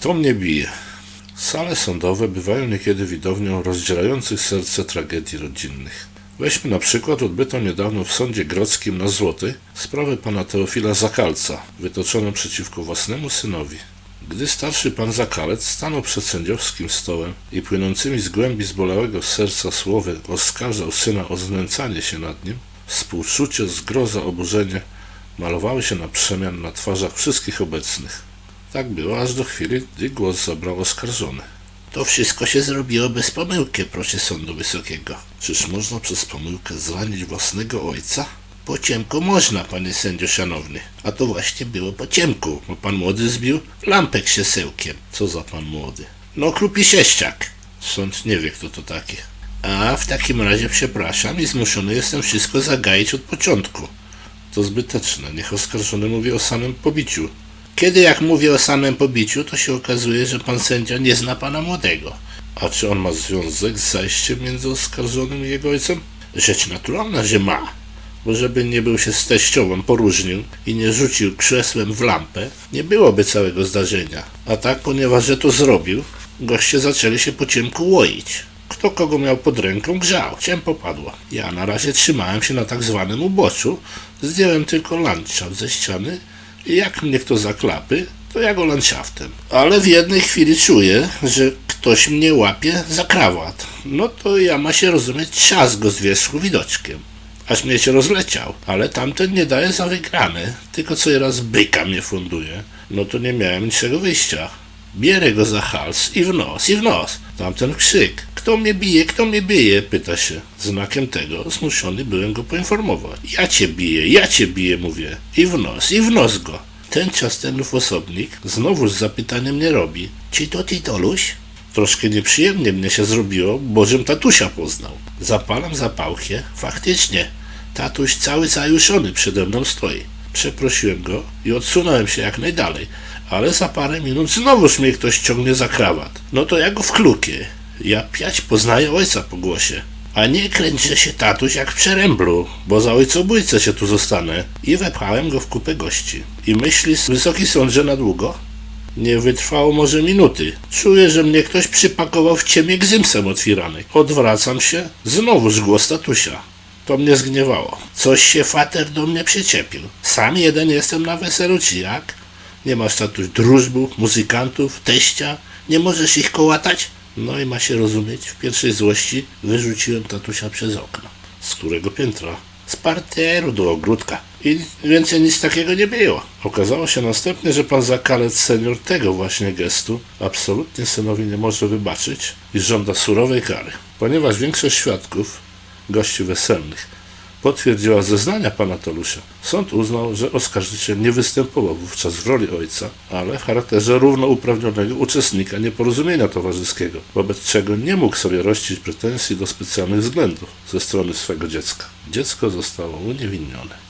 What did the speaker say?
Kto mnie bije? Sale sądowe bywają niekiedy widownią rozdzierających serce tragedii rodzinnych. Weźmy na przykład odbytą niedawno w sądzie grodzkim na Złoty sprawę pana Teofila Zakalca, wytoczoną przeciwko własnemu synowi. Gdy starszy pan Zakalec stanął przed sędziowskim stołem i płynącymi z głębi zbolałego serca słowy oskarżał syna o znęcanie się nad nim, współczucie, zgroza, oburzenie malowały się na przemian na twarzach wszystkich obecnych. Tak było aż do chwili, gdy głos zabrał oskarżony. To wszystko się zrobiło bez pomyłki, proszę Sądu Wysokiego. Czyż można przez pomyłkę zranić własnego ojca? Po ciemku można, panie sędzio szanowny. A to właśnie było po ciemku, bo pan młody zbił lampek siesełkiem. Co za pan młody? No krupi sześciak. Sąd nie wie, kto to taki. A w takim razie przepraszam i zmuszony jestem wszystko zagaić od początku. To zbyteczne. Niech oskarżony mówi o samym pobiciu. Kiedy jak mówię o samym pobiciu, to się okazuje, że pan sędzia nie zna pana młodego. A czy on ma związek z zajściem między oskarżonym i jego ojcem? Rzecz naturalna, że ma. Bo żeby nie był się z teściową poróżnił i nie rzucił krzesłem w lampę, nie byłoby całego zdarzenia. A tak, ponieważ że to zrobił, goście zaczęli się po ciemku łoić. Kto kogo miał pod ręką grzał, ciem popadło. Ja na razie trzymałem się na tak zwanym uboczu, zdjąłem tylko landschaft ze ściany i jak mnie kto zaklapy, to ja go. Ale w jednej chwili czuję, że ktoś mnie łapie za krawat. No to ja ma się rozumieć czas go z wierzchu widoczkiem. Aż mnie się rozleciał, ale tamten nie daje za wygrany, tylko co raz byka mnie funduje. No to nie miałem niczego wyjścia. Bierę go za hals i w nos, i w nos. Tamten krzyk. Kto mnie bije, kto mnie bije? Pyta się. Znakiem tego zmuszony byłem go poinformować. Ja cię biję, ja cię biję, mówię. I w nos, i w nos go. Ten ciastenów osobnik znowu z zapytaniem nie robi. Czy to Titoluś? Troszkę nieprzyjemnie mnie się zrobiło, bo żem tatusia poznał. Zapalam zapałkę. Faktycznie, tatuś cały zajuszony przede mną stoi. Przeprosiłem go i odsunąłem się jak najdalej, ale za parę minut znowuż mnie ktoś ciągnie za krawat. No to ja go wklukię. Ja piać poznaję ojca po głosie. A nie kręćże się tatuś jak w przeręblu, bo za ojcobójcę się tu zostanę. I wepchałem go w kupę gości. I myślisz, wysoki sądzie na długo? Nie wytrwało może minuty. Czuję, że mnie ktoś przypakował w ciemię gzymsem otwierany. Odwracam się, znowuż głos tatusia. To mnie zgniewało. Coś się fater do mnie przyczepił. Sam jeden jestem na weselu, czy jak? Nie masz tatuś drużbu, muzykantów, teścia? Nie możesz ich kołatać? No i ma się rozumieć, w pierwszej złości wyrzuciłem tatusia przez okno. Z którego piętra? Z parteru do ogródka. I więcej nic takiego nie było. Okazało się następnie, że pan Zakalec senior tego właśnie gestu absolutnie synowi nie może wybaczyć i żąda surowej kary. Ponieważ większość świadków, gości weselnych, potwierdziła zeznania pana Tolusia, sąd uznał, że oskarżyciel nie występował wówczas w roli ojca, ale w charakterze równouprawnionego uczestnika nieporozumienia towarzyskiego, wobec czego nie mógł sobie rościć pretensji do specjalnych względów ze strony swego dziecka. Dziecko zostało uniewinnione.